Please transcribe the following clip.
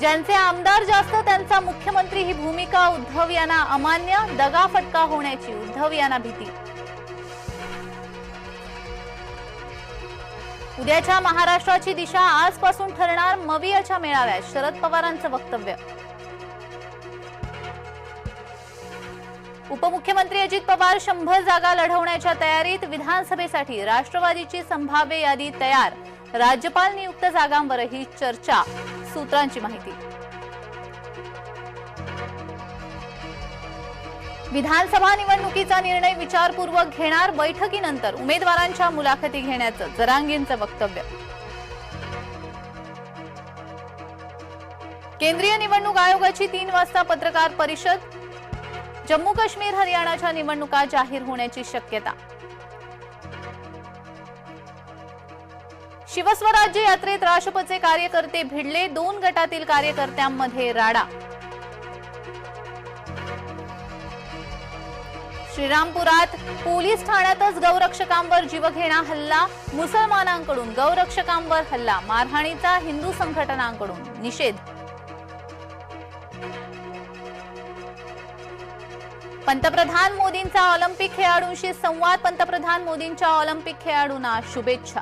ज्यांचे आमदार जास्त त्यांचा मुख्यमंत्री ही भूमिका उद्धव यांना अमान्य दगाफटका होण्याची उद्धव यांना भीती. उद्याच्या महाराष्ट्राची दिशा आजपासून ठरणार मवियाच्या मेळाव्यात शरद पवारांचं वक्तव्य. उपमुख्यमंत्री अजित पवार शंभर जागा लढवण्याच्या तयारीत विधानसभेसाठी राष्ट्रवादीची संभाव्य यादी तयार. राज्यपाल नियुक्त जागांवरही चर्चा. सूत्रांची माहिती. विधानसभा निवडणुकीचा निर्णय विचारपूर्वक घेणार बैठकीनंतर उमेदवारांच्या मुलाखती घेण्याचं जरांगींचं वक्तव्य. केंद्रीय निवडणूक आयोगाची तीन वाजता पत्रकार परिषद. जम्मू काश्मीर हरियाणाच्या निवडणुका जाहीर होण्याची शक्यता. शिवस्वराज्य यात्रेत राष्ट्रपचे कार्यकर्ते भिडले. दोन गटातील कार्यकर्त्यांमध्ये राडा. श्रीरामपुरात पोलीस ठाण्यातच गौरक्षकांवर जीवघेणा हल्ला. मुसलमानांकडून गौरक्षकांवर हल्ला. मारहाणीचा हिंदू संघटनांकडून निषेध. पंतप्रधान मोदींचा ऑलिम्पिक खेळाडूंशी संवाद. पंतप्रधान मोदींच्या ऑलिम्पिक खेळाडूंना शुभेच्छा.